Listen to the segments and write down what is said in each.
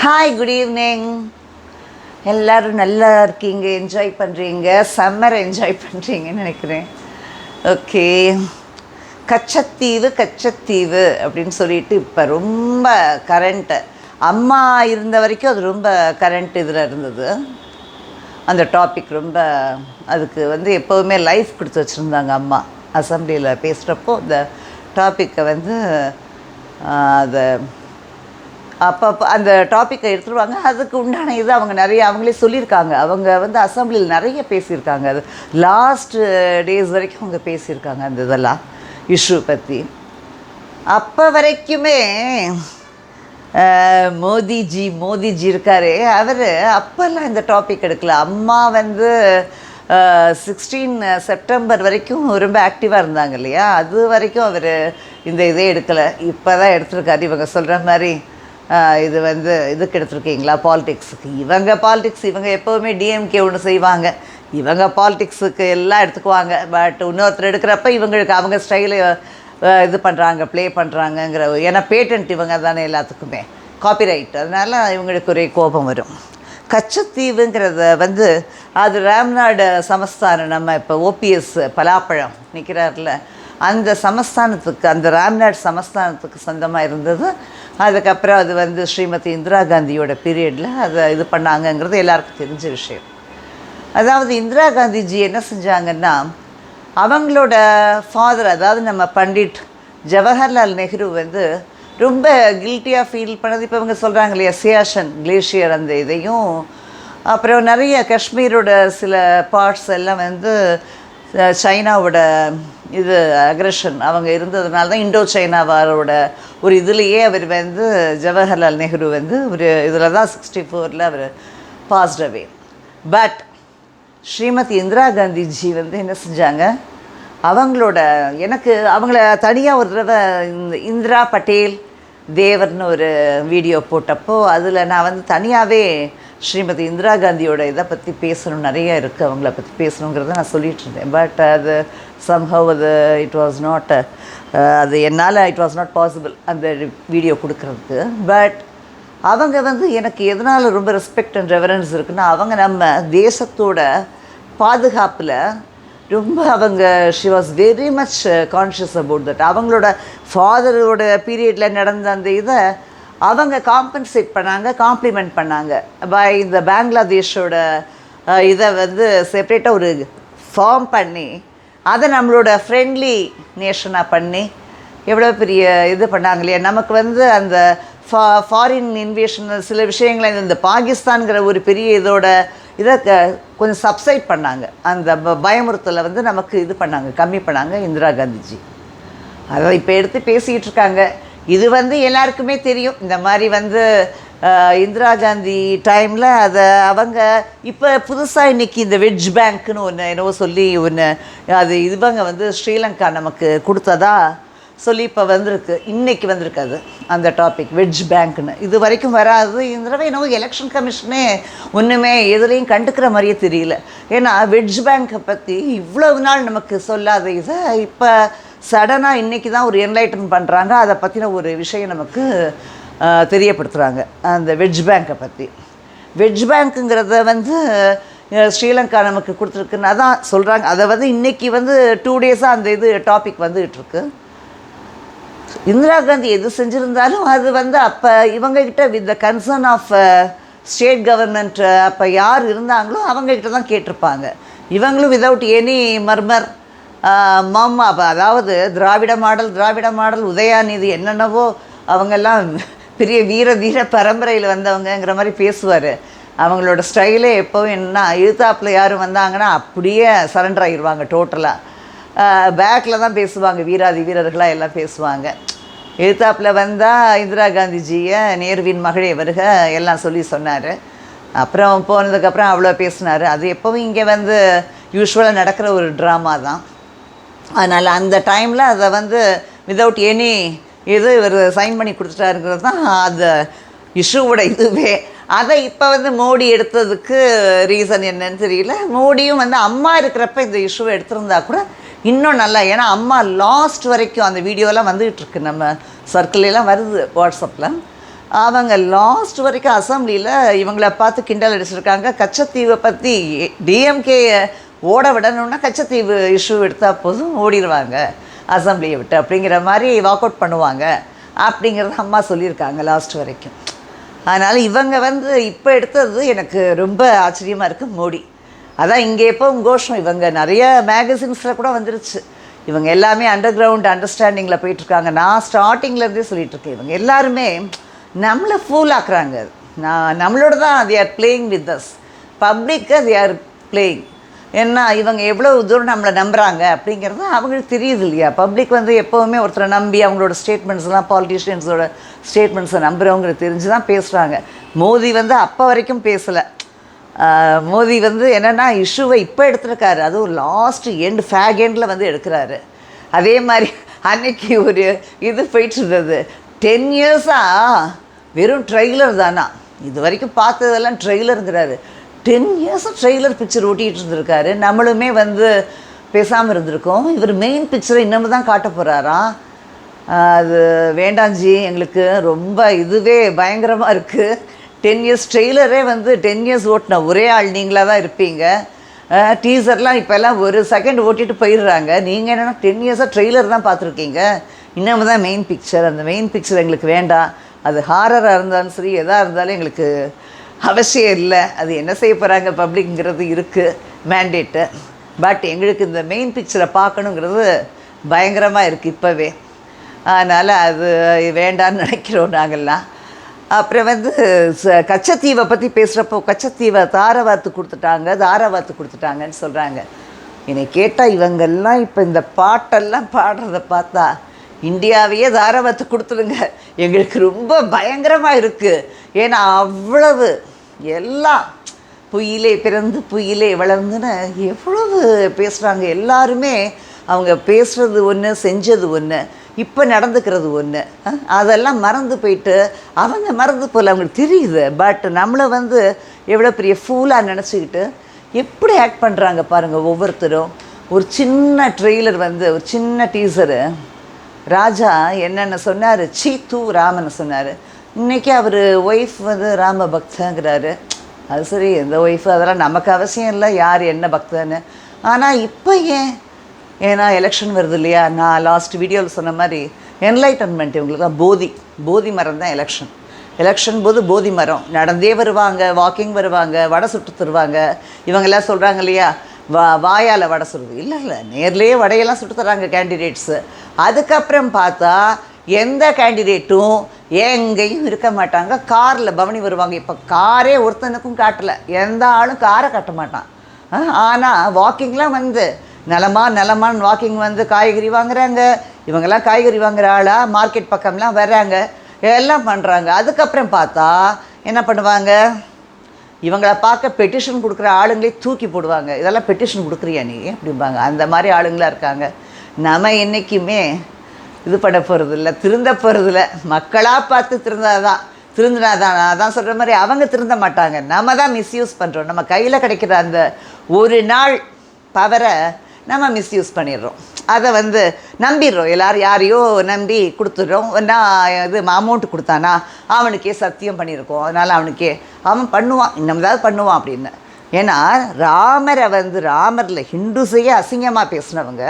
Hi good evening எல்லோரும் நல்லா இருக்கீங்க என்ஜாய் பண்ணுறீங்க சம்மர் என்ஜாய் பண்ணுறீங்கன்னு நினைக்கிறேன். ஓகே கச்சத்தீவு கச்சத்தீவு அப்படின்னு சொல்லிட்டு இப்போ ரொம்ப கரண்ட்டு அம்மா இருந்த வரைக்கும் அது ரொம்ப கரண்ட் இதில் இருந்தது. அந்த டாபிக் ரொம்ப அதுக்கு வந்து எப்போவுமே லைஃப் கொடுத்து வச்சுருந்தாங்க அம்மா. அசம்பிளியில் பேசுகிறப்போ அந்த டாப்பிக்கை வந்து அதை அப்பப்போ அந்த டாப்பிக்கை எடுத்துருவாங்க. அதுக்கு உண்டான இது அவங்க நிறைய அவங்களே சொல்லியிருக்காங்க. அவங்க வந்து அசம்பிளியில் நிறைய பேசியிருக்காங்க. அது லாஸ்ட் டேஸ் வரைக்கும் அவங்க பேசியிருக்காங்க அந்த இதெல்லாம். இஷ்யூ பற்றி அப்போ வரைக்குமே மோதிஜி மோதிஜி இருக்காரு. அவர் அப்போல்லாம் இந்த டாபிக் எடுக்கல. அம்மா வந்து சிக்ஸ்டீன் செப்டம்பர் வரைக்கும் ரொம்ப ஆக்டிவாக இருந்தாங்க இல்லையா? அது வரைக்கும் அவர் இந்த இதே எடுக்கலை. இப்போ தான் எடுத்திருக்காரு. இவங்க சொல்கிற மாதிரி இது வந்து இதுக்கு எடுத்துருக்கீங்களா? பாலிடிக்ஸுக்கு இவங்க பாலிடிக்ஸ் இவங்க எப்போவுமே டிஎம்கே ஒன்று செய்வாங்க. இவங்க பாலிடிக்ஸுக்கு எல்லாம் எடுத்துக்குவாங்க. பட் இன்னொருத்தர் எடுக்கிறப்ப இவங்களுக்கு அவங்க ஸ்டைலு இது பண்ணுறாங்க ப்ளே பண்ணுறாங்கங்கிற ஏன்னா பேட்டன்ட் இவங்க தானே எல்லாத்துக்குமே. காப்பிரைட் அதனால் இவங்களுக்கு ஒரே கோபம் வரும். கச்சத்தீவுங்கிறத வந்து அது ராம்நாடு சமஸ்தானம் நம்ம இப்போ ஓபிஎஸ் பலாப்பழம் நிற்கிறார்ல அந்த சமஸ்தானத்துக்கு அந்த ராம்நாடு சமஸ்தானத்துக்கு சொந்தமாக இருந்தது அதுக்கப்புறம் அது வந்து ஸ்ரீமதி இந்திரா காந்தியோட பீரியடில் அதை இது பண்ணாங்கங்கிறது எல்லாருக்கும் தெரிஞ்ச விஷயம். அதாவது இந்திரா காந்திஜி என்ன செஞ்சாங்கன்னா அவங்களோட ஃபாதர் அதாவது நம்ம பண்டிட் ஜவஹர்லால் நெஹ்ரு வந்து ரொம்ப கில்ட்டியாக ஃபீல் பண்ணது. இப்போ இவங்க சொல்கிறாங்க இல்லையா சியாஷன் கிளேஷியர் அந்த இதையும். அப்புறம் நிறைய காஷ்மீரோட சில பார்ட்ஸ் எல்லாம் வந்து சைனாவோட இது அக்ரஷன் அவங்க இருந்ததுனால தான் இண்டோ சைனா வாரோட ஒரு இதுலேயே அவர் வந்து ஜவஹர்லால் நெஹ்ரு வந்து ஒரு இதில் தான் சிக்ஸ்டி ஃபோரில் அவர் passed away but Shrimati Indira Gandhiji வந்து என்ன செஞ்சாங்க? அவங்களோட எனக்கு அவங்கள தனியாக ஒரு தடவை இந்த இந்திரா பட்டேல் தேவர்னு ஒரு வீடியோ போட்டப்போ அதில் நான் வந்து தனியாகவே ஸ்ரீமதி இந்திரா காந்தியோட இதை பற்றி பேசணும் நிறைய இருக்குது அவங்கள பற்றி பேசணுங்கிறத நான் சொல்லிகிட்டு இருந்தேன். பட் அது சம்ஹவ் uh, அது இட் வாஸ் நாட் அது என்னால் இட் வாஸ் நாட் பாசிபிள் அந்த வீடியோ கொடுக்குறதுக்கு. பட் அவங்க வந்து எனக்கு எதனால் ரொம்ப ரெஸ்பெக்ட் அண்ட் ரெவரன்ஸ் இருக்குன்னா அவங்க நம்ம தேசத்தோட பாதுகாப்பில் ரொம்ப அவங்க she was very much conscious about that அவங்களோட ஃபாதரோட பீரியடில் நடந்த அந்த இதை அவங்க காம்பன்சேட் பண்ணாங்க காம்ப்ளிமெண்ட் பண்ணாங்க. பை இந்த பங்களாதேஷோட uh, இதை வந்து செப்ரேட்டாக ஒரு ஃபார்ம் பண்ணி அதை நம்மளோட ஃப்ரெண்ட்லி நேஷனாக பண்ணி எவ்வளோ பெரிய இது பண்ணாங்க இல்லையா? நமக்கு வந்து அந்த ஃபா ஃபாரின் இன்வேஷன் சில விஷயங்களை இந்த பாகிஸ்தான்கிற ஒரு பெரிய இதோட இதை க- கொஞ்சம் சப்சைட் பண்ணாங்க. அந்த ப- பயமுறுத்தலை வந்து நமக்கு இது பண்ணாங்க கம்மி பண்ணாங்க இந்திரா காந்திஜி. அதை இப்போ எடுத்து பேசிகிட்டு இருக்காங்க. இது வந்து எல்லாருக்குமே தெரியும். இந்த மாதிரி வந்து இந்திரா காந்தி டைமில் அதை அவங்க இப்போ புதுசாக இன்றைக்கி இந்த வெஜ் பேங்க்னு ஒன்று என்னவோ சொல்லி ஒன்று அது இவங்க வந்து ஸ்ரீலங்கா நமக்கு கொடுத்ததா சொல்லி இப்போ வந்திருக்கு. இன்றைக்கி வந்திருக்கு அது அந்த டாபிக் வெஜ் பேங்க்னு இது வரைக்கும் வராது. இந்த தடவை என்னவோ எலெக்ஷன் கமிஷனே ஒன்றுமே எதுலேயும் கண்டுக்கிற மாதிரியே தெரியல. ஏன்னா வெஜ் பேங்க்கை பற்றி இவ்வளவு நாள் நமக்கு சொல்லாத இதை இப்போ சடனாக இன்றைக்கி தான் ஒரு என்லைட்டன் பண்ணுறாங்க அதை பற்றின ஒரு விஷயம் நமக்கு தெரியப்படுத்துகிறாங்க அந்த வெஜ் பேங்க்கை பற்றி வெஜ் பேங்க்குங்கிறத வந்து ஸ்ரீலங்கா நமக்கு கொடுத்துருக்குன்னு அதான் சொல்கிறாங்க அதை வந்து இன்றைக்கி வந்து டூ டேஸாக அந்த இது டாபிக் வந்துகிட்ருக்கு இந்திரா காந்தி எது செஞ்சுருந்தாலும் அது வந்து அப்போ இவங்கக்கிட்ட with the concern of state government அப்போ யார் இருந்தாங்களோ அவங்கக்கிட்ட தான் கேட்டிருப்பாங்க. இவங்களும் விதவுட் எனி மர்மர் மம் அப்போ அதாவது திராவிட மாடல் திராவிட மாடல் உதயாநிதி என்னென்னவோ அவங்கெல்லாம் பெரிய வீர வீர பரம்பரையில் வந்தவங்கங்கிற மாதிரி பேசுவார். அவங்களோட ஸ்டைலே எப்போவும் என்ன எழுத்தாப்பில் யாரும் வந்தாங்கன்னா அப்படியே சரண்டர் ஆகிடுவாங்க டோட்டலாக பேக்கில் தான் பேசுவாங்க வீராதி வீரர்களாக எல்லாம் பேசுவாங்க. எழுத்தாப்பில் வந்தால் இந்திரா காந்திஜியை நேருவின் மகளே வருக எல்லாம் சொல்லி சொன்னார். அப்புறம் போனதுக்கப்புறம் அவ்வளோ பேசினார். அது எப்போவும் இங்கே வந்து யூஸ்வலாக நடக்கிற ஒரு ட்ராமா தான். அதனால் அந்த டைமில் அதை வந்து விதவுட் எனி இது இவர் சைன் பண்ணி கொடுத்துட்டாருங்கிறது தான் அந்த இஷ்யூவோட இதுவே. அதை இப்போ வந்து மோடி எடுத்ததுக்கு ரீசன் என்னன்னு தெரியல. மோடியும் வந்து அம்மா இருக்கிறப்ப இந்த இஷ்யூவை எடுத்திருந்தா கூட இன்னும் நல்லா ஏன்னா அம்மா லாஸ்ட் வரைக்கும் அந்த வீடியோலாம் வந்துகிட்டு இருக்கு. நம்ம சர்க்கிளெலாம் வருது வாட்ஸ்அப்பில் அவங்க லாஸ்ட் வரைக்கும் அசம்பிளியில் இவங்கள பார்த்து கிண்டல் அடிச்சிருக்காங்க. கச்சத்தீவை பற்றி டிஎம்கே ஓட விடணும்னா கச்சத்தீவு இஷ்யூ எடுத்தால் போதும் ஓடிடுவாங்க அசம்பிளியை விட்டு அப்படிங்கிற மாதிரி வாக் அவுட் பண்ணுவாங்க. அப்படிங்கிறத அம்மா சொல்லியிருக்காங்க லாஸ்ட் வரைக்கும். அதனால் இவங்க வந்து இப்போ எடுத்தது எனக்கு ரொம்ப ஆச்சரியமாக இருக்குது மோடி. அதான் இங்கே எப்போ கோஷம் இவங்க நிறைய மேகசின்ஸில் கூட வந்துருச்சு. இவங்க எல்லாமே அண்டர் கிரவுண்ட் அண்டர்ஸ்டாண்டிங்கில் போயிட்டுருக்காங்க. நான் ஸ்டார்டிங்லேருந்தே சொல்லிகிட்ருக்கேன் இவங்க எல்லாருமே நம்மளை ஃபூல் ஆக்குறாங்க. நான் நம்மளோட தான் they are playing with us பப்ளிக்கை they are playing ஏன்னா இவங்க எவ்வளோ தூரம் நம்மளை நம்புகிறாங்க அப்படிங்கிறது அவங்களுக்கு தெரியுது இல்லையா? பப்ளிக் வந்து எப்போவுமே ஒருத்தரை நம்பி அவங்களோட ஸ்டேட்மெண்ட்ஸ்லாம் பாலிட்டிஷியன்ஸோட ஸ்டேட்மெண்ட்ஸை நம்புகிறவங்களுக்கு தெரிஞ்சு தான் பேசுகிறாங்க மோதி வந்து அப்போ வரைக்கும் பேசலை. மோதி வந்து என்னென்னா இஷ்யூவை இப்போ எடுத்துருக்காரு. அதுவும் லாஸ்ட் எண்டு ஃபேக் எண்டில் வந்து எடுக்கிறாரு. அதே மாதிரி அன்னைக்கு ஒரு இது போயிட்டு இருந்தது. டென் இயர்ஸாக வெறும் ட்ரெய்லர் தானா? இது வரைக்கும் பார்த்ததெல்லாம் ட்ரெய்லருங்கிறாரு டென் இயர்ஸாக ட்ரெய்லர் பிக்சர் ஓட்டிகிட்டு இருந்திருக்காரு. நம்மளுமே வந்து பேசாமல் இருந்திருக்கோம். இவர் மெயின் பிக்சரை இன்னமும் தான் காட்ட போகிறாராம் அது வேண்டாஞ்சி எங்களுக்கு ரொம்ப இதுவே பயங்கரமாக இருக்குது டென் இயர்ஸ் ட்ரெய்லரே வந்து டென் இயர்ஸ் ஓட்டின ஒரே ஆள் நீங்களாக தான் இருப்பீங்க. டீசர்லாம் இப்போல்லாம் ஒரு செகண்ட் ஓட்டிட்டு போயிடுறாங்க. நீங்கள் என்னென்னா டென் இயர்ஸாக ட்ரெய்லர் தான் பார்த்துருக்கீங்க. இன்னமும் தான் மெயின் பிக்சர் அந்த மெயின் பிக்சர் எங்களுக்கு வேண்டாம். அது ஹாரராக இருந்தாலும் சரி எதாக இருந்தாலும் எங்களுக்கு அவசியம் இல்லை. அது என்ன செய்ய போகிறாங்க பப்ளிக்ங்கிறது இருக்குது மேண்டேட்டு பட் எங்களுக்கு இந்த மெயின் பிக்சரை பார்க்கணுங்கிறது பயங்கரமாக இருக்குது இப்போவே. அதனால் அது வேண்டான்னு நினைக்கிறோம் நாங்கள்லாம் அப்புறம் வந்து ச- கச்சத்தீவை பற்றி பேசுகிறப்போ கச்சத்தீவை தாரவாத்து கொடுத்துட்டாங்க தாரவாத்து கொடுத்துட்டாங்கன்னு சொல்கிறாங்க என்னை கேட்டால் இவங்கெல்லாம் இப்போ இந்த பாட்டெல்லாம் பாடுறத பார்த்தா இந்தியாவையே தாராபத்து கொடுத்துடுங்க. எங்களுக்கு ரொம்ப பயங்கரமாக இருக்குது ஏன்னா அவ்வளவு எல்லாம் புயிலே பிறந்து புயிலே வளர்ந்துன்னு எவ்வளவு பேசுகிறாங்க எல்லாருமே அவங்க பேசுகிறது ஒன்று செஞ்சது ஒன்று இப்போ நடந்துக்கிறது ஒன்று அதெல்லாம் மறந்து போயிட்டு அவங்க மறந்து போகல அவங்களுக்கு தெரியுது. பட் நம்மளை வந்து எவ்வளோ பெரிய ஃபூலாக நினச்சிக்கிட்டு எப்படி ஆக்ட் பண்ணுறாங்க பாருங்கள் ஒவ்வொருத்தரும். ஒரு சின்ன ட்ரெய்லர் வந்து ஒரு சின்ன டீசரு ராஜா என்னென்ன சொன்னார்? சீ தூ ராமன் சொன்னார். இன்றைக்கி அவர் ஒய்ஃப் வந்து ராம பக்தங்கிறாரு. அது சரி எந்த ஒய்ஃப் அதெல்லாம் நமக்கு அவசியம் இல்லை யார் என்ன பக்தன்னு. ஆனால் இப்போ ஏன்? ஏன்னா எலெக்ஷன் வருது இல்லையா? நான் லாஸ்ட் வீடியோவில் சொன்ன மாதிரி என்லைட்டன்மெண்ட் இவங்களுக்கு போதி. போதி மரம் தான் எலெக்ஷன் எலெக்ஷன் போது போதி மரம். நடந்தே வருவாங்க வாக்கிங் வருவாங்க வடை சுட்டு தருவாங்க. இவங்கெல்லாம் சொல்கிறாங்க இல்லையா? வா வாயால் வடை சுடுது. இல்லை இல்லை நேர்லேயே வடையெல்லாம் சுட்டு தராங்க கேண்டிடேட்ஸு அதுக்கப்புறம் பார்த்தா எந்த கேண்டிடேட்டும் எங்கேயும் இருக்க மாட்டாங்க? காரில் பவனி வருவாங்க. இப்போ காரே ஒருத்தனுக்கும் காட்டலை. எந்த ஆளும் காரை கட்ட மாட்டான். ஆனால் வாக்கிங்லாம் வந்து நிலமா நிலமான்னு வாக்கிங் வந்து காய்கறி வாங்குறாங்க. இவங்கெல்லாம் காய்கறி வாங்குற ஆளாக மார்க்கெட் பக்கம்லாம் வர்றாங்க. எல்லாம் பண்ணுறாங்க அதுக்கப்புறம் பார்த்தா என்ன பண்ணுவாங்க? இவங்கள பார்க்க பெட்டிஷன் கொடுக்குற ஆளுங்களே தூக்கி போடுவாங்க. இதெல்லாம் பெட்டிஷன் கொடுக்குறியா நீ? அப்படிம்பாங்க. அந்த மாதிரி ஆளுங்களாக இருக்காங்க. நம்ம என்றைக்குமே இது பண்ண போகிறதில்ல திருந்த போகிறதில்ல மக்களாக பார்த்து திருந்தாதான். திருந்தினாதான். நான் அதான் சொல்கிற மாதிரி அவங்க திருந்த மாட்டாங்க. நம்ம தான் மிஸ்யூஸ் பண்ணுறோம் நம்ம கையில் கிடைக்கிற அந்த ஒரு நாள் பவரை நம்ம மிஸ்யூஸ் பண்ணிடுறோம். அதை வந்து நம்பிடுறோம். எல்லாரும் யாரையோ நம்பி கொடுத்துடுறோம். நான் இது அமௌண்ட் கொடுத்தானா அவனுக்கே சத்தியம் பண்ணியிருக்கோம். அதனால் அவனுக்கே அவன் பண்ணுவான். இன்னும் பண்ணுவான் அப்படின்னு. ஏன்னா ராமரை வந்து ராமரில் ஹிந்துஸையே அசிங்கமாக பேசினவங்க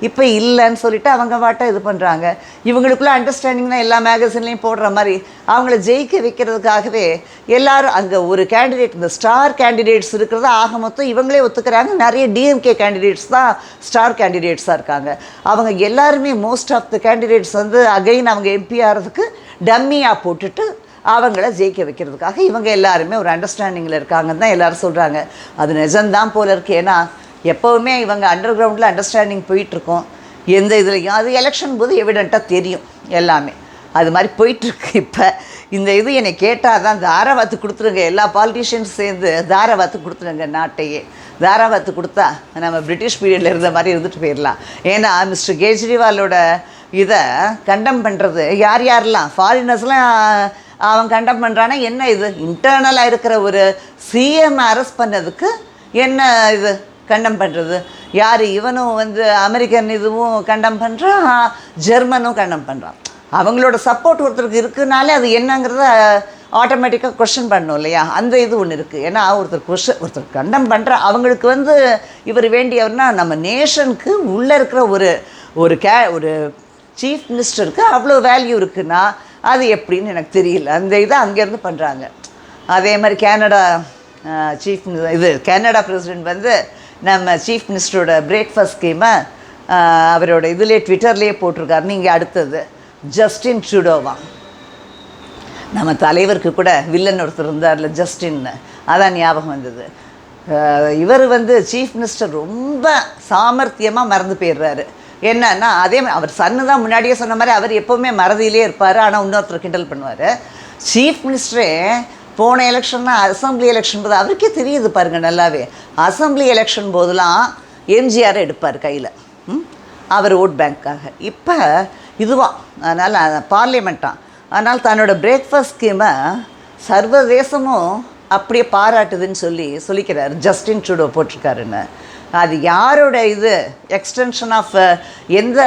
இப்போ இல்லைன்னு சொல்லிட்டு அவங்க வாட்டை இது பண்ணுறாங்க இவங்களுக்குள்ள அண்டர்ஸ்டாண்டிங்னா எல்லா மேகசின்லேயும் போடுற மாதிரி அவங்கள ஜெயிக்க வைக்கிறதுக்காகவே எல்லாரும் அங்கே ஒரு கேண்டிடேட் இந்த ஸ்டார் கேண்டிடேட்ஸ் இருக்கிறத ஆக மொத்தம் இவங்களே ஒத்துக்கிறாங்க. நிறைய டிஎம்கே கேண்டிடேட்ஸ் தான் ஸ்டார் கேண்டிடேட்ஸாக இருக்காங்க. அவங்க எல்லாருமே மோஸ்ட் ஆஃப் த கேண்டிடேட்ஸ் வந்து அகைன் அவங்க எம்பி ஆகிறதுக்கு டம்மியாக போட்டுட்டு அவங்கள ஜெயிக்க வைக்கிறதுக்காக இவங்க எல்லாருமே ஒரு அண்டர்ஸ்டாண்டிங்கில் இருக்காங்கன்னு தான் எல்லாரும் சொல்கிறாங்க அது நிஜம்தான் போல இருக்குது ஏன்னா எப்போவுமே இவங்க அண்டர் கிரவுண்டில் அண்டர்ஸ்டாண்டிங் போயிட்டுருக்கோம். எந்த இதுலையும் அது எலெக்ஷன் போது எவிடெண்ட்டாக தெரியும் எல்லாமே. அது மாதிரி போயிட்டுருக்கு இப்போ. இந்த இது என்னை கேட்டால் தான் தாராவாத்து கொடுத்துருங்க. எல்லா பாலிட்டிஷியன்ஸ் சேர்ந்து தாராவாத்து கொடுத்துருங்க நாட்டையே. தாராவாத்து கொடுத்தா நம்ம பிரிட்டிஷ் பீரியடில் இருந்த மாதிரி இருந்துட்டு போயிடலாம் ஏன்னா மிஸ்டர் கெஜ்ரிவாலோட இதை கண்டம் பண்ணுறது யார் யாரெல்லாம்? ஃபாரினர்ஸ்லாம் அவன் கண்டம் பண்ணுறான்னா என்ன இது? இன்டர்னலாக இருக்கிற ஒரு சிஎம் அரெஸ்ட் பண்ணதுக்கு என்ன இது கண்டம் பண்ணுறது யார் இவனும் வந்து அமெரிக்கன் இதுவும் கண்டம் பண்ணுறான் ஜெர்மனும் கண்டம் பண்ணுறான் அவங்களோட சப்போர்ட் ஒருத்தருக்கு இருக்குனாலே அது என்னங்கிறத ஆட்டோமேட்டிக்காக கொஷின் பண்ணும் இல்லையா? அந்த இது ஒன்று இருக்குது ஏன்னா ஒருத்தர் கொஷின் ஒருத்தர் கண்டம் பண்ணுற அவங்களுக்கு வந்து இவர் வேண்டியவர்னா நம்ம நேஷனுக்கு உள்ளே இருக்கிற ஒரு ஒரு கே ஒரு சீஃப் மினிஸ்டருக்கு அவ்வளோ வேல்யூ இருக்குன்னா அது எப்படின்னு எனக்கு தெரியல. அந்த இதை அங்கேருந்து பண்ணுறாங்க அதே மாதிரி கேனடா சீஃப் இது கனடா பிரசிடெண்ட் வந்து நம்ம சீஃப் மினிஸ்டரோட பிரேக்ஃபாஸ்ட் ஸ்கீமை அவரோட இதிலே ட்விட்டர்லேயே போட்டிருக்காரு. நீங்கள் அடுத்தது ஜஸ்டின் ட்ரூடோவா நம்ம தலைவருக்கு கூட வில்லன் ஒருத்தர் இருந்தார்ல ஜஸ்டின்னு அதான் ஞாபகம் வந்தது. இவர் வந்து சீஃப் மினிஸ்டர் ரொம்ப சாமர்த்தியமாக மறந்து போயிடுறாரு. என்னன்னா அதே அவர் சன்னு தான் முன்னாடியே சொன்ன மாதிரி அவர் எப்போவுமே மறதியிலே இருப்பார் ஆனால் இன்னொருத்தர் கிண்டல் பண்ணுவார். சீஃப் மினிஸ்டரே போன எலெக்ஷன்னா அசம்பிளி எலெக்ஷன் போது அவருக்கே தெரியுது பாருங்க நல்லாவே. அசம்பிளி எலெக்ஷன் போதெல்லாம் எம்ஜிஆர் எடுப்பார் கையில். அவர் ஓட் பேங்க்காக. இப்போ இதுவாக அதனால் பார்லிமெண்ட்டாம் அதனால் தன்னோட பிரேக்ஃபாஸ்ட் ஸ்கீமை சர்வதேசமும் அப்படியே பாராட்டுதுன்னு சொல்லி சொல்லிக்கிறார். Justin Trudeau போட்டிருக்காருன்னு. அது யாரோட இது? எக்ஸ்டென்ஷன் ஆஃப் uh, எந்த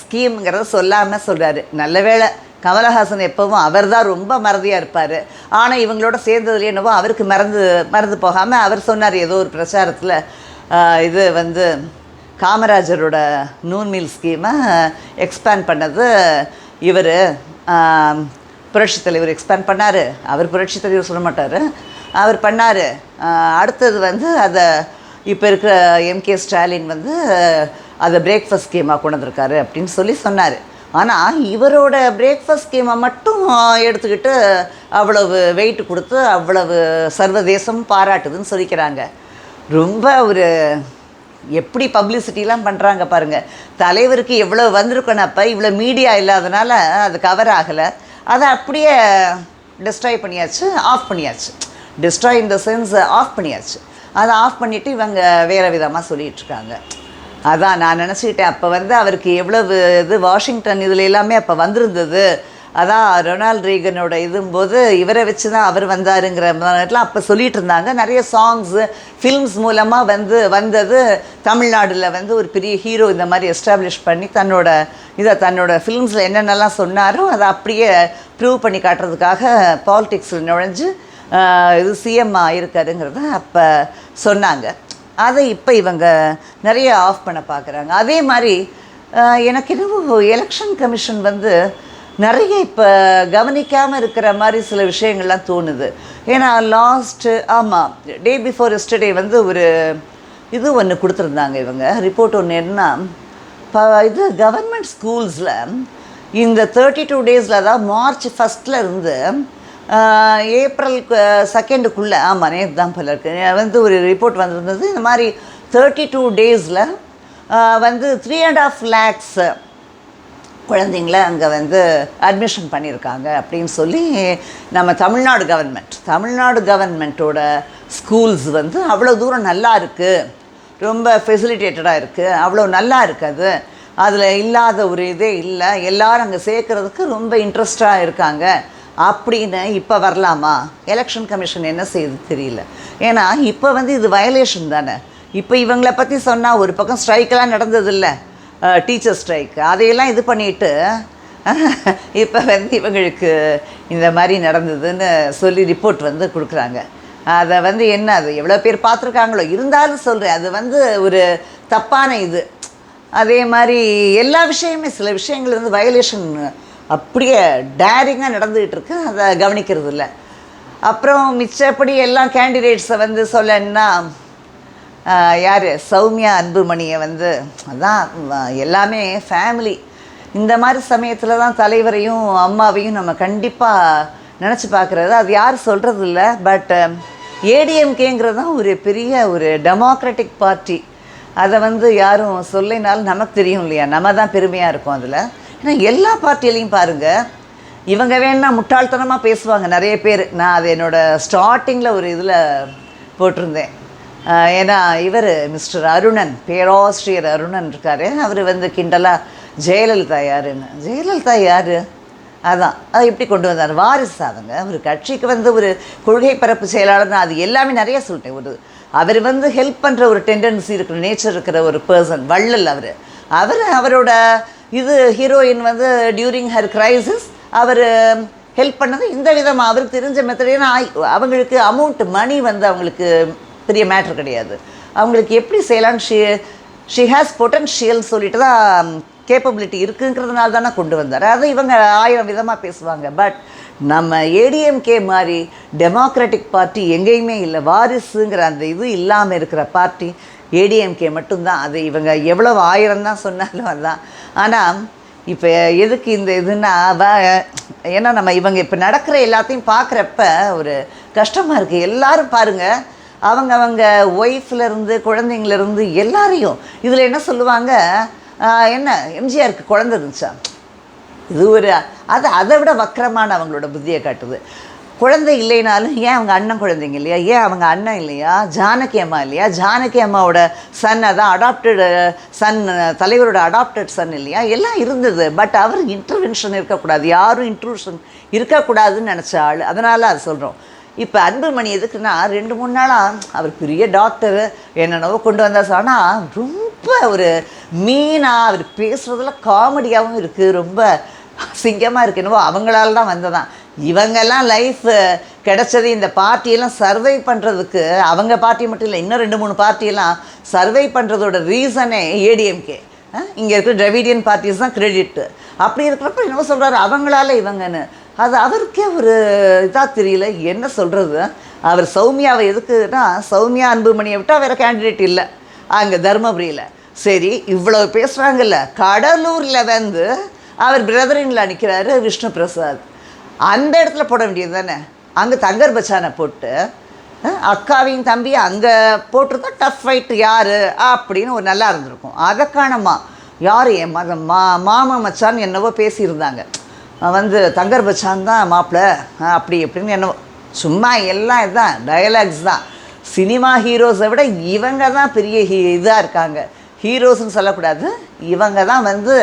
ஸ்கீம்ங்கிறத சொல்லாமல் சொல்கிறாரு நல்ல வேளை கமலஹாசன் எப்பவும் அவர் தான் ரொம்ப மறதியாக இருப்பார். ஆனால் இவங்களோட சேர்ந்ததுல என்னவோ அவருக்கு மறந்து மறந்து போகாமல் அவர் சொன்னார் ஏதோ ஒரு பிரச்சாரத்தில். இது வந்து காமராஜரோட நூன்மில் ஸ்கீமை எக்ஸ்பேண்ட் பண்ணது இவர். புரட்சி தலைவர் எக்ஸ்பேண்ட் பண்ணார். அவர் புரட்சி தலைவர் சொல்ல மாட்டார். அவர் பண்ணார். அடுத்தது வந்து அதை இப்போ இருக்கிற எம்கே ஸ்டாலின் வந்து அதை பிரேக்ஃபாஸ்ட் ஸ்கீமாக கொண்டு வந்திருக்காரு அப்படின்னு சொல்லி சொன்னார். ஆனால் இவரோட பிரேக்ஃபாஸ்ட் ஸ்கீமை மட்டும் எடுத்துக்கிட்டு அவ்வளவு வெயிட் கொடுத்து அவ்வளவு சர்வதேசம் பாராட்டுதுன்னு சொல்லிக்கிறாங்க. ரொம்ப ஒரு எப்படி பப்ளிசிட்டிலாம் பண்ணுறாங்க பாருங்கள் தலைவருக்கு எவ்வளோ வந்திருக்கணும் அப்போ இவ்வளோ மீடியா இல்லாதனால அது கவர் ஆகலை. அதை அப்படியே டிஸ்ட்ராய் பண்ணியாச்சு ஆஃப் பண்ணியாச்சு. Destroy in the sense of பண்ணியாச்சு. அதை ஆஃப் பண்ணிவிட்டு இவங்க வேறு விதமாக சொல்லிகிட்ருக்காங்க அதான் நான் நினச்சிக்கிட்டேன். அப்போ வந்து அவருக்கு எவ்வளவு இது வாஷிங்டன் இதில் எல்லாமே அப்போ வந்திருந்தது. அதான் ரொனால்ட் ரீகனோட இதும்போது இவரை வச்சு தான் அவர் வந்தாருங்கிற மாதிரிலாம் அப்போ சொல்லிகிட்டு இருந்தாங்க. நிறைய சாங்ஸு ஃபில்ம்ஸ் மூலமாக வந்து வந்தது. தமிழ்நாடில் வந்து ஒரு பெரிய ஹீரோ இந்த மாதிரி எஸ்டாப்ளிஷ் பண்ணி தன்னோட இதை தன்னோட ஃபில்ம்ஸில் என்னென்னலாம் சொன்னாரோ அதை அப்படியே ப்ரூவ் பண்ணி காட்டுறதுக்காக பாலிடிக்ஸில் நுழைஞ்சு இது சிஎம் ஆயிருக்காருங்கிறத அப்போ சொன்னாங்க. அதை இப்போ இவங்க நிறைய ஆஃப் பண்ண பார்க்குறாங்க அதே மாதிரி எனக்கு என்னவோ எலெக்ஷன் கமிஷன் வந்து நிறைய இப்போ கவனிக்காமல் இருக்கிற மாதிரி சில விஷயங்கள்லாம் தோணுது. ஏன்னா லாஸ்ட்டு ஆமாம் டே பிஃபோர் எஸ்டர்டே வந்து ஒரு இது ஒன்று கொடுத்துருந்தாங்க இவங்க. ரிப்போர்ட் ஒன்று என்ன இப்போ இது கவர்மெண்ட் ஸ்கூல்ஸில் இந்த தேர்ட்டி டூ டேஸில் அதாவது மார்ச் ஃபஸ்ட்டில் இருந்து ஏப்ரல் செகண்டுக்குள்ளே ஆமாம் நேற்று தான் போல இருக்குது வந்து ஒரு ரிப்போர்ட் வந்திருந்தது. இந்த மாதிரி தேர்ட்டி டூ டேஸில் வந்து த்ரீ அண்ட் ஆஃப் லேக்ஸ் குழந்தைங்கள அங்கே வந்து அட்மிஷன் பண்ணியிருக்காங்க அப்படின்னு சொல்லி நம்ம தமிழ்நாடு கவர்மெண்ட் தமிழ்நாடு கவர்மெண்ட்டோட ஸ்கூல்ஸ் வந்து அவ்வளோ தூரம் நல்லா இருக்குது ரொம்ப ஃபெசிலிட்டேட்டடாக இருக்குது அவ்வளோ நல்லா இருக்குது. அதில் இல்லாத ஒரு இதே இல்லை. எல்லோரும் அங்கே சேர்க்குறதுக்கு ரொம்ப இன்ட்ரெஸ்டாக இருக்காங்க. அப்படின்னு இப்போ வரலாமா? எலெக்ஷன் கமிஷன் என்ன செய்யுது தெரியல. ஏன்னா இப்போ வந்து இது வயலேஷன் தானே. இப்போ இவங்கள பற்றி சொன்னால் ஒரு பக்கம் ஸ்ட்ரைக்கெல்லாம் நடந்ததில்ல. டீச்சர் ஸ்ட்ரைக் அதையெல்லாம் இது பண்ணிட்டு இப்போ வந்து இவங்களுக்கு இந்த மாதிரி நடந்ததுன்னு சொல்லி ரிப்போர்ட் வந்து கொடுக்குறாங்க. அதை வந்து என்ன அது எவ்வளோ பேர் பார்த்துருக்காங்களோ? இருந்தாலும் சொல்கிறேன் அது வந்து ஒரு தப்பான இது. அதே மாதிரி எல்லா விஷயமே சில விஷயங்கள் வந்து வயலேஷன் அப்படியே டேரிங்காக நடந்துகிட்டு இருக்கு அதை கவனிக்கிறது இல்லை அப்புறம் மிச்சப்படி எல்லாம் கேண்டிடேட்ஸை வந்து சொல்லணுன்னா யார்? சௌமியா அன்புமணியை வந்து அதான் எல்லாமே ஃபேமிலி இந்த மாதிரி சமயத்தில் தான் தலைவரையும் அம்மாவையும் நம்ம கண்டிப்பாக நினச்சி பார்க்குறது. அது யார் சொல்கிறது இல்லை பட் ஏடிஎம்கேங்கிறது தான் ஒரு பெரிய ஒரு டெமோக்ராட்டிக் பார்ட்டி அதை வந்து யாரும் சொல்லினாலும் நமக்கு தெரியும் இல்லையா? நம்ம தான் பெருமையாக இருக்கும் அதில். ஏன்னா எல்லா பார்ட்டியிலையும் பாருங்கள் இவங்க வேணா முட்டாள்தனமாக பேசுவாங்க. நிறைய பேர். நான் அது என்னோடய ஸ்டார்டிங்கில் ஒரு இதில் போட்டிருந்தேன். ஏன்னா இவர் மிஸ்டர் அருணன் பேராசிரியர் அருணன் இருக்கார். அவர் வந்து கிண்டலாக ஜெயலலிதா யாருன்னு. ஜெயலலிதா யார்? அதான். அது எப்படி கொண்டு வந்தார்? வாரிசு அவங்க. ஒரு கட்சிக்கு வந்து ஒரு கொள்கை பரப்பு செயலாளர் தான். அது எல்லாமே நிறைய சொல்லிட்டேன். ஒரு அவர் வந்து ஹெல்ப் பண்ணுற ஒரு டெண்டன்சி இருக்கிற நேச்சர் இருக்கிற ஒரு பர்சன் வள்ளல் அவர். அவர் அவரோட இது ஹீரோயின் வந்து டியூரிங் ஹர் கிரைசிஸ் அவர் ஹெல்ப் பண்ணது இந்த விதமாக அவருக்கு தெரிஞ்ச மெத்தட் ஏன்னா அவங்களுக்கு அமௌண்ட் மணி வந்து அவங்களுக்கு பெரிய மேட்ரு கிடையாது. அவங்களுக்கு எப்படி செய்யலான்னு ஷி ஷி ஹேஸ் பொட்டன்ஷியல் சொல்லிட்டு தான் கேப்பபிலிட்டி இருக்குங்கிறதுனால தானே கொண்டு வந்தார். அதை இவங்க ஆயிரம் விதமாக பேசுவாங்க. பட் நம்ம ஏடிஎம்கே மாதிரி டெமோக்ராட்டிக் பார்ட்டி எங்கேயுமே இல்லை. வாரிசுங்கிற அந்த இது இல்லாமல் இருக்கிற பார்ட்டி ஏடிஎம்கே மட்டும்தான். அது இவங்க எவ்வளவு ஆயிரம் தான் சொன்னாலும் அதான். ஆனால் இப்போ எதுக்கு இந்த இதுன்னா வ- ஏன்னா நம்ம இவங்க இப்போ நடக்கிற எல்லாத்தையும் பார்க்குறப்ப ஒரு கஷ்டமாக இருக்குது எல்லாரும் பாருங்கள் அவங்க அவங்க ஒய்ஃப்லேருந்து குழந்தைங்கலேருந்து எல்லாரையும் இதில் என்ன சொல்லுவாங்க? என்ன? எம்ஜிஆருக்கு குழந்தை இருந்துச்சா? இது ஒரு அது அதை விட வக்கரமான அவங்களோட புத்தியை காட்டுது. குழந்தை இல்லைனாலும் ஏன் அவங்க அண்ணன் குழந்தைங்க இல்லையா? ஏன் அவங்க அண்ணன் இல்லையா? ஜானகி அம்மா இல்லையா? ஜானகி அம்மாவோட சன் அதான் அடாப்டடு சன் தலைவரோட அடாப்டட் சன் இல்லையா? எல்லாம் இருந்தது. பட் அவர் இன்டர்வென்ஷன் இருக்கக்கூடாது. யாரும் இன்ட்ரூஷன் இருக்கக்கூடாதுன்னு நினச்ச ஆள். அதனால் அது சொல்கிறோம் இப்போ அன்புமணி எதுக்குன்னா ரெண்டு மூணு நாளாக அவர் பெரிய டாக்டரு என்னென்னவோ கொண்டு வந்தார். ஆனால் ரொம்ப ஒரு மீனாக அவர் பேசுகிறதுல காமெடியாகவும் இருக்குது ரொம்ப அசிங்கமாக இருக்கு. என்னவோ அவங்களால தான் வந்ததான். இவங்கெல்லாம் லைஃப் கிடச்சது இந்த பார்ட்டியெல்லாம் சர்வை பண்ணுறதுக்கு அவங்க பார்ட்டி மட்டும் இல்லை இன்னும் ரெண்டு மூணு பார்ட்டியெல்லாம் சர்வை பண்ணுறதோட ரீசனே ஏடிஎம்கே இங்கே இருக்கிற டிரவிடியன் பார்ட்டிஸ் தான் கிரெடிட்டு அப்படி இருக்கிறப்ப என்னவோ சொல்கிறாரு அவங்களால இவங்கன்னு. அது அவருக்கே ஒரு இதாக தெரியல. என்ன சொல்கிறது அவர் சௌமியாவை எதுக்குன்னா சௌமியா அன்புமணியை விட்டால் வேறு கேண்டிடேட் இல்லை. அங்கே தருமபுரியில். சரி இவ்வளோ பேசுகிறாங்கல்ல கடலூரில் வந்து அவர் பிரதரின்ல நிற்கிறாரு விஷ்ணு பிரசாத் அந்த இடத்துல போட வேண்டியது தானே அங்கே தங்கர் பச்சானை போட்டு அக்காவையும் தம்பி அங்கே போட்டிருக்கா டஃப் ஃபைட்டு யார்? அப்படின்னு ஒரு நல்லா இருந்திருக்கும். அதை காணமா? யார் என் மத மா மாமா மச்சான் என்னவோ பேசியிருந்தாங்க. வந்து தங்கர் பச்சான் தான் மாப்பிள்ளை அப்படி இப்படின்னு என்னவோ சும்மா எல்லாம் இதுதான் டயலாக்ஸ் தான். சினிமா ஹீரோஸை விட இவங்க தான் பெரிய ஹீ இதாக இருக்காங்க. ஹீரோஸ்னு சொல்லக்கூடாது. இவங்க தான் வந்து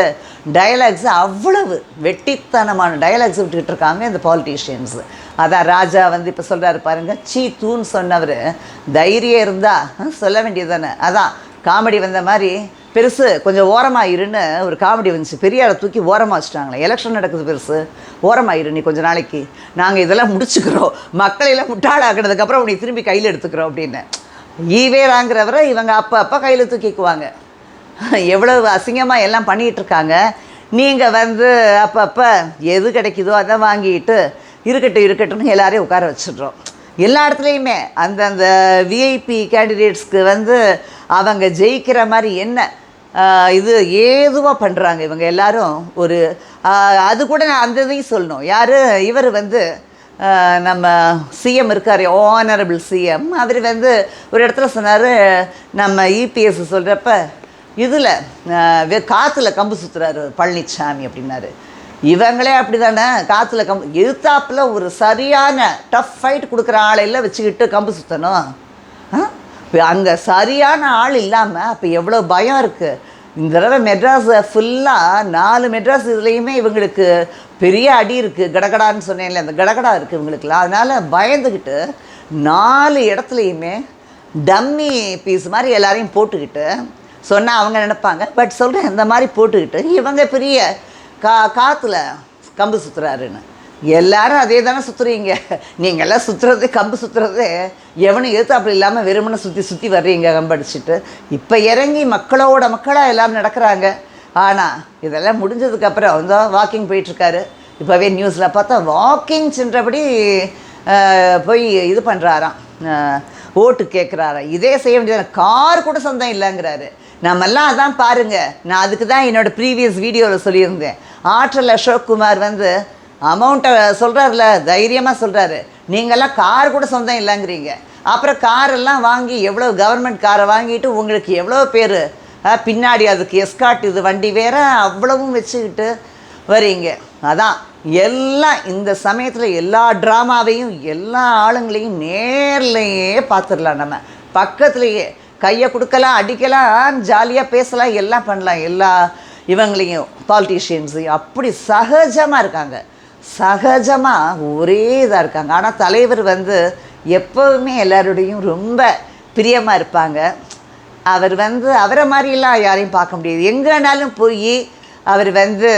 டயலாக்ஸ் அவ்வளவு வெட்டித்தனமான டயலாக்ஸ் விட்டுக்கிட்டு இருக்காங்க இந்த பாலிட்டிஷியன்ஸ் அதான் ராஜா வந்து இப்போ சொல்கிறாரு பாருங்க சீ தூன்னு சொன்னவர் தைரியம் இருந்தால் சொல்ல வேண்டியது தானே அதான் காமெடி வந்த மாதிரி பெருசு கொஞ்சம் ஓரமாக இருன்னு ஒரு காமெடி வந்துச்சு. பெரியாரை தூக்கி ஓரமாக வச்சுட்டாங்களே. எலெக்ஷன் நடக்குது பெருசு. ஓரமாக இரு நீ கொஞ்ச நாளைக்கு. நாங்கள் இதெல்லாம் முடிச்சுக்கிறோம். மக்களையெல்லாம் முட்டாளாக்குனதுக்கப்புறம் உன்னை திரும்பி கையில் எடுத்துக்கிறோம் அப்படின்னு. ஈவேராங்கிறவரை இவங்க அப்போ அப்போ கையில் தூக்கிக்குவாங்க. எவ்வளவு அசிங்கமாக எல்லாம் பண்ணிகிட்டு இருக்காங்க நீங்கள் வந்து அப்பப்போ எது கிடைக்குதோ அதை வாங்கிட்டு இருக்கட்டும் இருக்கட்டும்னு எல்லாரையும் உட்கார வச்சிடுறோம். எல்லா இடத்துலையுமே அந்தந்த விஐபி கேண்டிடேட்ஸ்க்கு வந்து அவங்க ஜெயிக்கிற மாதிரி என்ன இது ஏதுவாக பண்ணுறாங்க இவங்க எல்லாரும்? ஒரு அது கூட நான் அந்த இதையும் சொல்லணும். யார்? இவர் வந்து நம்ம சிஎம் இருக்கார் ஆனரபிள் சிஎம் அவர் வந்து ஒரு இடத்துல சொன்னார் நம்ம இபிஎஸ் சொல்கிறப்ப இதில் காற்றுல கம்பு சுற்றுறாரு பழனிசாமி அப்படின்னாரு. இவங்களே அப்படி தானே காற்றுல கம்பு எதிர்த்தாப்புல ஒரு சரியான டஃப் ஃபைட் கொடுக்குற ஆளையெல்லாம் வச்சுக்கிட்டு கம்பு சுற்றணும் அங்கே சரியான ஆள் இல்லாமல் அப்போ எவ்வளோ பயம் இருக்குது இந்த தடவை மெட்ராஸை ஃபுல்லாக நாலு மெட்ராஸ் இதுலேயுமே இவங்களுக்கு பெரிய அடி இருக்குது கடகடான்னு சொன்னேன்ல அந்த கடகடா இருக்குது இவங்களுக்குலாம். அதனால் பயந்துக்கிட்டு நாலு இடத்துலையுமே டம்மி பீஸ் மாதிரி எல்லாரையும் போட்டுக்கிட்டு சொன்னால் அவங்க நினைப்பாங்க. பட் சொல்கிறேன் இந்த மாதிரி போட்டுக்கிட்டு இவங்க பெரிய கா காற்றுல கம்பு சுற்றுறாருன்னு எல்லாரும் அதே தானே சுற்றுறீங்க நீங்கள் எல்லாம் சுற்றுறது கம்பு சுற்றுறது எவனும் எதிர்த்து அப்படி இல்லாமல் வெறுமனை சுற்றி சுற்றி வர்றீங்க கம்படிச்சுட்டு. இப்போ இறங்கி மக்களோட மக்களாக எல்லாரும் நடக்கிறாங்க. ஆனால் இதெல்லாம் முடிஞ்சதுக்கப்புறம் வந்து வாக்கிங் போயிட்டுருக்காரு. இப்போவே நியூஸில் பார்த்தா வாக்கிங் சென்றபடி போய் இது பண்ணுறாராம் ஓட்டு கேட்குறாராம் இதே செய்ய வேண்டியது கார் கூட சொந்தம் இல்லைங்கிறாரு. நம்மெல்லாம் அதான் பாருங்க. நான் அதுக்கு தான் என்னோட ப்ரீவியஸ் வீடியோவில் சொல்லியிருந்தேன். ஆற்றல் அசோக் குமார் வந்து அமௌண்ட்டை சொல்கிறாருல தைரியமாக சொல்கிறாரு நீங்கள்லாம் கார் கூட சொந்தம் இல்லைங்கிறீங்க. அப்புறம் காரெல்லாம் வாங்கி எவ்வளோ கவர்மெண்ட் காரை வாங்கிட்டு உங்களுக்கு எவ்வளோ பேர்? பின்னாடி அதுக்கு எஸ்காட் இது வண்டி வேற அவ்வளவும் வச்சுக்கிட்டு வரீங்க. அதான் எல்லாம் இந்த சமயத்தில் எல்லா ட்ராமாவையும் எல்லா ஆளுங்களையும் நேர்லையே பார்த்துடலாம் நம்ம. பக்கத்துலேயே கையை கொடுக்கலாம் அடிக்கலாம் ஜாலியாக பேசலாம் எல்லாம் பண்ணலாம். எல்லா இவங்களையும் பாலிட்டிஷியன்ஸையும் அப்படி சகஜமாக இருக்காங்க. சகஜமாக ஒரே இதாக இருக்காங்க. ஆனால் தலைவர் வந்து எப்போவுமே எல்லாரோடையும் ரொம்ப பிரியமாக இருப்பாங்க. அவர் வந்து அவரை மாதிரிலாம் யாரையும் பார்க்க முடியாது. எங்கேனாலும் போய் அவர் வந்து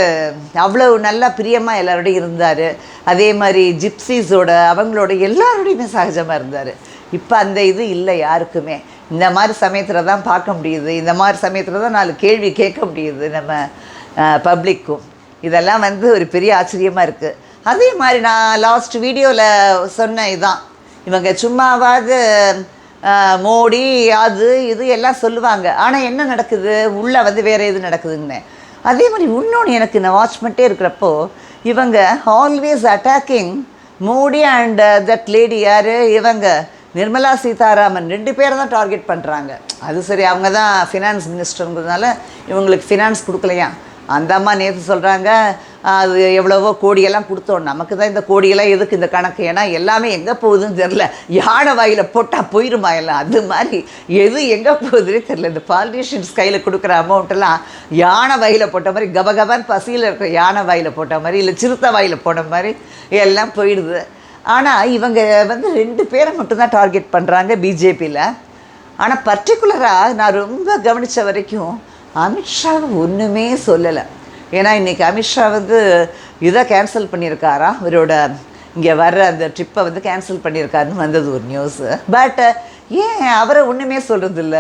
அவ்வளோ நல்லா பிரியமாக எல்லாரோடையும் இருந்தார். அதே மாதிரி ஜிப்சிஸோட அவங்களோட எல்லாரோடையுமே சகஜமாக இருந்தார். இப்போ அந்த இது இல்லை யாருக்குமே. இந்த மாதிரி சமயத்தில் தான் பார்க்க முடியுது இந்த மாதிரி சமயத்தில் தான் நாலு கேள்வி கேட்க முடியுது நம்ம பப்ளிக்கும் இதெல்லாம் வந்து ஒரு பெரிய ஆச்சரியமாக இருக்குது அதே மாதிரி நான் லாஸ்ட் வீடியோவில் சொன்ன இதான். இவங்க சும்மாவாவது மோடி அது இது எல்லாம் சொல்லுவாங்க. ஆனால் என்ன நடக்குது? உள்ளே வந்து வேறு எது நடக்குதுன்னு. அதே மாதிரி இன்னொன்று எனக்கு நான் வாட்ச் பண்ணிட்டே இருக்கிறப்போ இவங்க always attacking Modi and that lady யார்? இவங்க நிர்மலா சீதாராமன் ரெண்டு பேரை தான் டார்கெட் பண்ணுறாங்க அது சரி அவங்க தான் ஃபினான்ஸ் மினிஸ்டருங்கிறதுனால இவங்களுக்கு ஃபினான்ஸ் கொடுக்கலையா? அந்த அம்மா நேற்று சொல்கிறாங்க அது எவ்வளவோ கோடியெல்லாம் கொடுத்தோம். நமக்கு தான் இந்த கோடியெல்லாம் எதுக்கு இந்த கணக்கு? ஏன்னா எல்லாமே எங்கே போகுதுன்னு தெரில யானை வாயில் போட்டால் போயிருமா எல்லாம்? அது மாதிரி எது எங்கே போகுதுன்னே தெரில இந்த பாலிட்டிஷியன்ஸ் கையில் கொடுக்குற அமௌண்ட்டெல்லாம் யானை வாயில் போட்ட மாதிரி கபகபான்னு பசியில் இருக்கிற யானை வாயில் போட்ட மாதிரி இல்லை சிறுத்தை வாயில் போன மாதிரி எல்லாம் போயிடுது. ஆனால் இவங்க வந்து ரெண்டு பேரை மட்டும்தான் டார்கெட் பண்ணுறாங்க பிஜேபியில் ஆனால் பர்டிகுலராக நான் ரொம்ப கவனித்த வரைக்கும் அமித்ஷா ஒன்றுமே சொல்லலை. ஏன்னா இன்றைக்கி அமித்ஷா வந்து இதை கேன்சல் பண்ணியிருக்காரா? இவரோட இங்கே வர்ற அந்த ட்ரிப்பை வந்து கேன்சல் பண்ணியிருக்காருன்னு வந்தது ஒரு நியூஸு பட் ஏன் அவரை ஒன்றுமே சொல்கிறதில்ல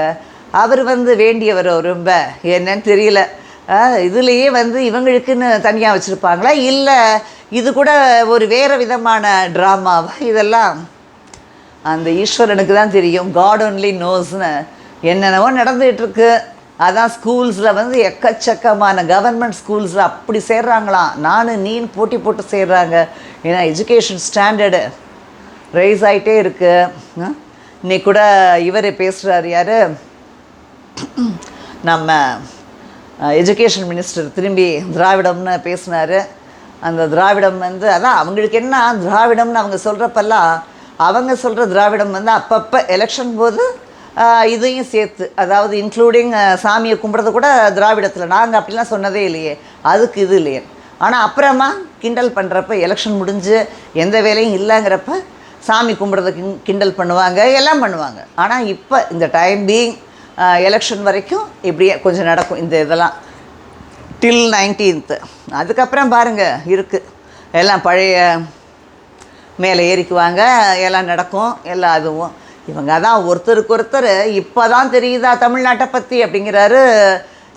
அவர் வந்து வேண்டியவர் ரொம்ப? என்னன்னு தெரியல. இதுலேயே வந்து இவங்களுக்குன்னு தனியாக வச்சுருப்பாங்களா? இல்லை இது கூட ஒரு வேறு விதமான ட்ராமாவா? இதெல்லாம் அந்த ஈஸ்வரனுக்கு தான் தெரியும். காட் ஒன்லி நோஸ்னு என்னென்னவோ நடந்துகிட்ருக்கு. அதான் ஸ்கூல்ஸில் வந்து எக்கச்சக்கமான கவர்மெண்ட் ஸ்கூல்ஸில் அப்படி சேர்றாங்களாம். நானும் நீன்னு போட்டி போட்டு சேர்றாங்க. ஏன்னா எஜுகேஷன் ஸ்டாண்டர்டு ரைஸ் ஆகிட்டே இருக்குது இன்னைக்கு கூட இவர் பேசுகிறார் யார்? நம்ம எஜுகேஷன் மினிஸ்டர் திரும்பி திராவிடம்னு பேசினார். அந்த திராவிடம் வந்து அதான் அவங்களுக்கு என்ன திராவிடம்னு அவங்க சொல்கிறப்பெல்லாம் அவங்க சொல்கிற திராவிடம் வந்து அப்பப்போ எலெக்ஷன் போது இதையும் சேர்த்து அதாவது இன்க்ளூடிங் சாமியை கும்பிட்றது கூட திராவிடத்தில். நாங்கள் அப்படிலாம் சொன்னதே இல்லையே அதுக்கு இது இல்லையே. ஆனால் அப்புறமா கிண்டல் பண்ணுறப்ப எலெக்ஷன் முடிஞ்சு எந்த வேலையும் இல்லைங்கிறப்ப சாமி கும்பிட்றத கிண்டல் பண்ணுவாங்க எல்லாம் பண்ணுவாங்க. ஆனால் இப்போ இந்த டைம் பீங் எலெக்ஷன் வரைக்கும் இப்படியே கொஞ்சம் நடக்கும் இந்த இதெல்லாம். டில் நைன்டீன்த்து அதுக்கப்புறம் பாருங்கள் இருக்குது எல்லாம் பழைய மேலே ஏறிக்குவாங்க எல்லாம் நடக்கும் எல்லாம் அதுவும். இவங்க தான் ஒருத்தருக்கு ஒருத்தர் இப்போ தான் தெரியுதா தமிழ்நாட்டை பற்றி அப்படிங்கிறாரு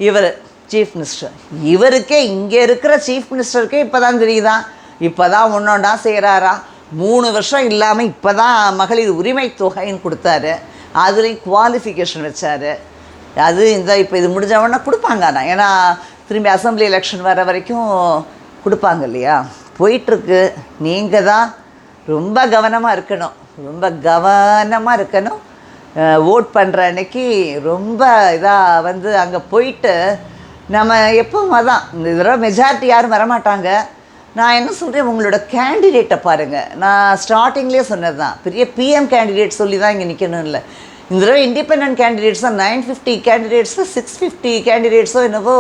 இவர் சீஃப் மினிஸ்டர் இவருக்கே இங்கே இருக்கிற சீஃப் மினிஸ்டருக்கே இப்போ தான் தெரியுதான் இப்போ தான் ஒன்றொண்டா செய்கிறாரா மூணு வருஷம் இல்லாமல் இப்போ தான் மகளிர் உரிமை தொகைன்னு கொடுத்தாரு. அதுலேயும் குவாலிஃபிகேஷன் வச்சார். அது இந்த இப்போ இது முடிஞ்சவொடனே கொடுப்பாங்க ஆனால் ஏன்னா திரும்பி அசெம்பிளி எலெக்ஷன் வர வரைக்கும் கொடுப்பாங்க இல்லையா? போயிட்டுருக்கு. நீங்கள் தான் ரொம்ப கவனமாக இருக்கணும். ரொம்ப கவனமாக இருக்கணும். ஓட் பண்ணுற அன்னைக்கு ரொம்ப இதாக வந்து அங்கே போயிட்டு நம்ம எப்பவும் அதான். இந்த தடவை மெஜாரிட்டி யாரும் வரமாட்டாங்க. நான் என்ன சொல்கிறேன் உங்களோட கேண்டிடேட்டை பாருங்கள் நான் ஸ்டார்டிங்லேயே சொன்னது தான் பெரிய பிஎம் கேண்டிடேட் சொல்லி தான் இங்கே நிற்கணும் இல்லை இந்த தடவை இண்டிபெண்ட் கேண்டிடேட்ஸ் நைன் ஃபிஃப்டி கேண்டிடேட்ஸோ சிக்ஸ் ஃபிஃப்டி கேண்டிடேட்ஸோ என்னவோ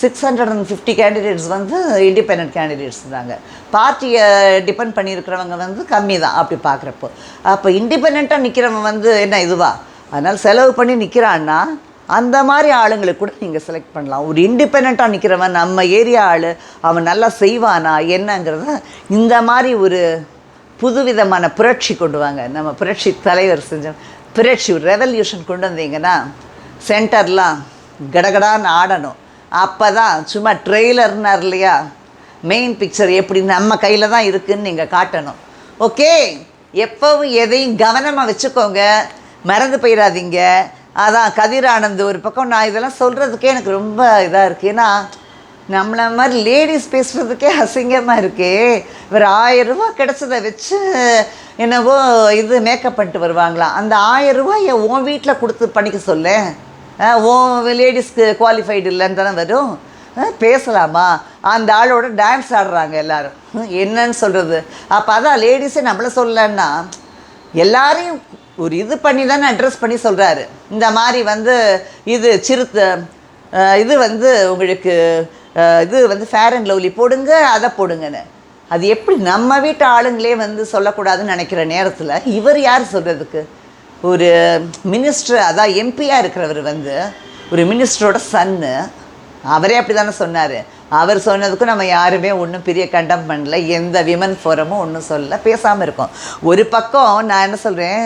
six hundred and fifty candidates வந்து இண்டிபெண்ட் கேண்டிடேட்ஸ் தாங்க. பார்ட்டியை டிபெண்ட் பண்ணியிருக்கிறவங்க வந்து கம்மி தான் அப்படி பார்க்குறப்போ. அப்போ இண்டிபெண்ட்டாக நிற்கிறவன் வந்து என்ன இதுவா? அதனால் செலவு பண்ணி நிற்கிறான்னா அந்த மாதிரி ஆளுங்களுக்கு கூட நீங்கள் செலக்ட் பண்ணலாம். ஒரு இண்டிபெண்ட்டாக நிற்கிறவன் நம்ம ஏரியா ஆள் அவன் நல்லா செய்வானா என்னங்கிறத இந்த மாதிரி ஒரு புதுவிதமான புரட்சி கொண்டு வாங்க. நம்ம புரட்சி தலைவர் செஞ்ச புரட்சி ரெவல்யூஷன் கொண்டு வந்தீங்கன்னா சென்டர்லாம் கடகடான்னு ஆடணும். அப்போ தான் சும்மா ட்ரெய்லர்னார் இல்லையா? மெயின் பிக்சர் எப்படி நம்ம கையில் தான் இருக்குன்னு நீங்கள் காட்டணும். ஓகே எப்போவும் எதையும் கவனமாக வச்சுக்கோங்க. மறந்து போயிடாதீங்க. அதான் கதிரானந்த் ஒரு பக்கம் நான் இதெல்லாம் சொல்கிறதுக்கே எனக்கு ரொம்ப இதாக இருக்குது ஏன்னா நம்மள மாதிரி லேடிஸ் பேசுகிறதுக்கே அசிங்கமாக இருக்கே. இவர் ஆயிரம் ரூபா கிடச்சதை வச்சு என்னவோ இது மேக்கப் பண்ணிட்டு வருவாங்களாம் அந்த ஆயிரம் என் உன் வீட்டில் கொடுத்து பண்ணிக்க சொல்ல? உன் லேடிஸ்க்கு குவாலிஃபைடு இல்லைன்னு தானே வரும்? பேசலாமா? அந்த ஆளோட டான்ஸ் ஆடுறாங்க எல்லாரும். என்னன்னு சொல்கிறது அப்போ அதான் லேடிஸே நம்மளை சொல்லலன்னா எல்லாரையும் ஒரு இது பண்ணி தானே அட்ரஸ் பண்ணி சொல்கிறாரு இந்த மாதிரி வந்து இது சிறுத்தை இது வந்து உங்களுக்கு இது வந்து ஃபேர் அண்ட் லவ்லி போடுங்க அதை போடுங்கன்னு. அது எப்படி நம்ம வீட்டு ஆளுங்களே வந்து சொல்லக்கூடாதுன்னு நினைக்கிற நேரத்தில் இவர் யார் சொல்கிறதுக்கு ஒரு மினிஸ்டர் அதான் எம்பியாக இருக்கிறவர் வந்து ஒரு மினிஸ்டரோட சன்னு அவரே அப்படி தானே சொன்னார். அவர் சொன்னதுக்கும் நம்ம யாருமே ஒன்றும் பெரிய கண்டம் பண்ணல. எந்த விமன் ஃபோரமும் ஒன்றும் சொல்லல. பேசாமல் இருக்கோம். ஒரு பக்கம் நான் என்ன சொல்கிறேன்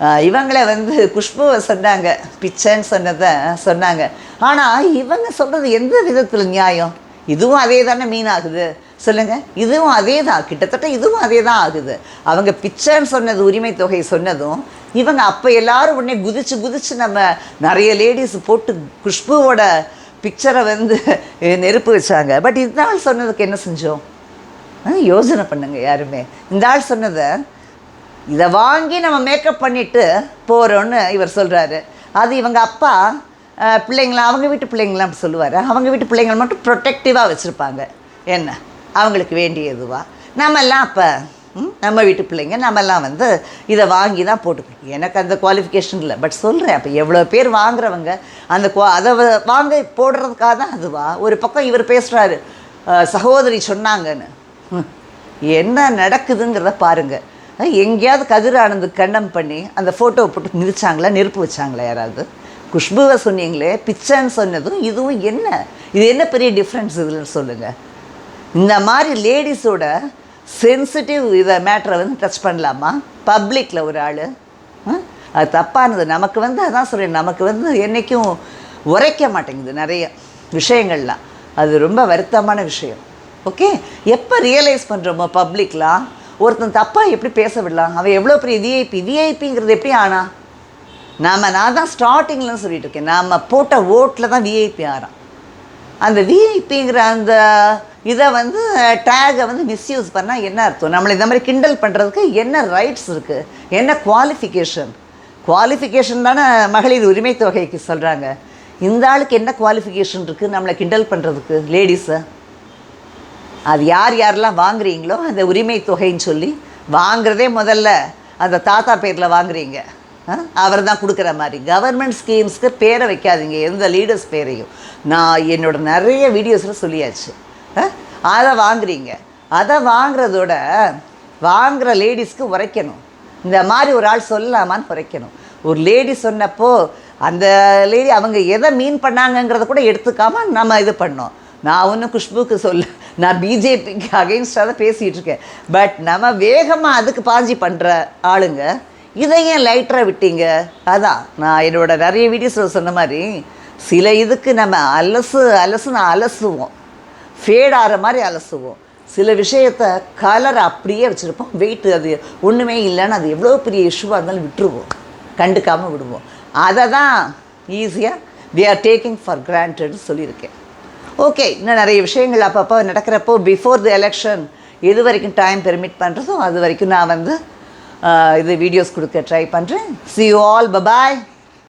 இவங்களை வந்து குஷ்புவை சொன்னாங்க. பிச்சைன்னு சொன்னதை சொன்னாங்க. ஆனால் இவங்க சொல்கிறது எந்த விதத்தில் நியாயம்? இதுவும் அதே தானே மீன் ஆகுது சொல்லுங்கள் இதுவும் அதே தான் கிட்டத்தட்ட இதுவும் அதே தான் ஆகுது. அவங்க பிச்சைன்னு சொன்னது உரிமை தொகை சொன்னதும் இவங்க அப்போ எல்லாரும் உடனே குதிச்சு குதிச்சு நம்ம நிறைய லேடிஸ் போட்டு குஷ்புவோட பிக்சரை வந்து நெருப்பு வச்சாங்க. பட் இந்த ஆள் சொன்னதுக்கு என்ன செஞ்சோம்? ஆ, யோசனை பண்ணுங்க யாருமே. இந்த ஆள் சொன்னதை இதை வாங்கி நம்ம மேக்கப் பண்ணிட்டு போகிறோன்னு இவர் சொல்கிறாரு அது இவங்க அப்பா பிள்ளைங்களாம் பிள்ளைங்கள அவங்க வீட்டு பிள்ளைங்களாம் அப்படி சொல்லுவார். அவங்க வீட்டு பிள்ளைங்களை மட்டும் ப்ரொட்டக்டிவாக வச்சுருப்பாங்க. என்ன? அவங்களுக்கு வேண்டியதுவா நம்மெல்லாம் அப்போ நம்ம வீட்டு பிள்ளைங்க நம்மெல்லாம் வந்து இதை வாங்கி தான் போட்டுக்கணும். எனக்கு அந்த குவாலிஃபிகேஷன் இல்லை. பட் சொல்கிறேன் அப்போ எவ்வளோ பேர் வாங்குறவங்க அந்த குவா அதை வாங்க போடுறதுக்காக தான் அதுவா? ஒரு பக்கம் இவர் பேசுகிறாரு சகோதரி சொன்னாங்கன்னு. என்ன நடக்குதுங்கிறத பாருங்கள் எங்கேயாவது கதிர் ஆனந்து கண்டம் பண்ணி அந்த ஃபோட்டோவை போட்டு மிதிச்சாங்களா நெருப்பு வச்சாங்களா யாராவது? குஷ்புவை சொன்னீங்களே பிச்சைன்னு சொன்னதும் இதுவும் என்ன? இது என்ன பெரிய டிஃப்ரென்ஸ் இதில் சொல்லுங்கள் இந்த மாதிரி லேடிஸோட சென்சிட்டிவ் இதை மேட்ரை வந்து டச் பண்ணலாமா? பப்ளிக்கில் ஒரு ஆள். அது தப்பானது. நமக்கு வந்து அதான் சொல்கிறேன் நமக்கு வந்து என்றைக்கும் உரைக்க மாட்டேங்குது நிறைய விஷயங்கள்லாம். அது ரொம்ப வருத்தமான விஷயம். ஓகே எப்போ ரியலைஸ் பண்ணுறோமோ பப்ளிக்லாம் ஒருத்தன் தப்பாக எப்படி பேச விடலாம்? அவன் எவ்வளோ பெரிய விஐபி விஐபிங்கிறது எப்படி ஆனா? நாம் நான் தான் ஸ்டார்டிங்லன்னு சொல்லிட்டு இருக்கேன். நாம் போட்ட ஓட்டில் தான் விஐபி ஆறான். அந்த விஐபிங்கிற அந்த இதை வந்து டேகை வந்து மிஸ்யூஸ் பண்ணால் என்ன அர்த்தம்? நம்மளை இந்த மாதிரி கிண்டல் பண்ணுறதுக்கு என்ன ரைட்ஸ் இருக்குது என்ன குவாலிஃபிகேஷன் குவாலிஃபிகேஷன் தானே மகளிர் உரிமை தொகைக்கு சொல்கிறாங்க இந்த ஆளுக்கு என்ன குவாலிஃபிகேஷன் இருக்குது நம்மளை கிண்டல் பண்ணுறதுக்கு லேடிஸை அது யார் யாரெல்லாம் வாங்குறீங்களோ அந்த உரிமை தொகைன்னு சொல்லி வாங்குறதே முதல்ல அந்த தாத்தா பேரில் வாங்குறீங்க. அவர் தான் கொடுக்குற மாதிரி. கவர்மெண்ட் ஸ்கீம்ஸ்க்கு பேரை வைக்காதீங்க. எந்த லீடர்ஸ் பேரையும். நான் என்னோட நிறைய வீடியோஸில் சொல்லியாச்சு. அதை வாங்குறீங்க. அதை வாங்குறதோட வாங்குகிற லேடிஸ்க்கு உரைக்கணும். இந்த மாதிரி ஒரு ஆள் சொல்லலாமான்னு உரைக்கணும். ஒரு லேடி சொன்னப்போ அந்த லேடி அவங்க எதை மீன் பண்ணாங்கங்கிறத கூட எடுத்துக்காமல் நம்ம இது பண்ணோம். நான் ஒன்றும் குஷ்புக்கு சொல்ல நான் பிஜேபிக்கு அகெயின்ஸ்டாக தான் பேசிகிட்டு இருக்கேன். பட் நம்ம வேகமாக அதுக்கு பாஞ்சி பண்ணுற ஆளுங்க இதை ஏன் லைட்டராக விட்டீங்க. அதான் நான் என்னோட நிறைய வீடியோஸில் சொன்ன மாதிரி சில இதுக்கு நம்ம அலசு அலசுன்னு அலசுவோம். ஃபேட் ஆகிற மாதிரி அலசுவோம். சில விஷயத்த கலர் அப்படியே வச்சுருப்போம். வெயிட் அது ஒன்றுமே இல்லைன்னு அது எவ்வளோ பெரிய இஷ்யூவாக இருந்தாலும் விட்டுருவோம். கண்டுக்காமல் விடுவோம். அதை தான் ஈஸியாக வி ஆர் டேக்கிங் ஃபார் கிராண்டட்னு சொல்லியிருக்கேன். ஓகே இன்னும் நிறைய விஷயங்கள் அப்பப்போ நடக்கிறப்போ பிஃபோர் தி எலெக்ஷன் எது வரைக்கும் டைம் பெர்மிட் பண்ணுறதோ அது வரைக்கும் நான் வந்து இது வீடியோஸ் கொடுக்க ட்ரை பண்ணுறேன் சி யூ ஆல் பபாய்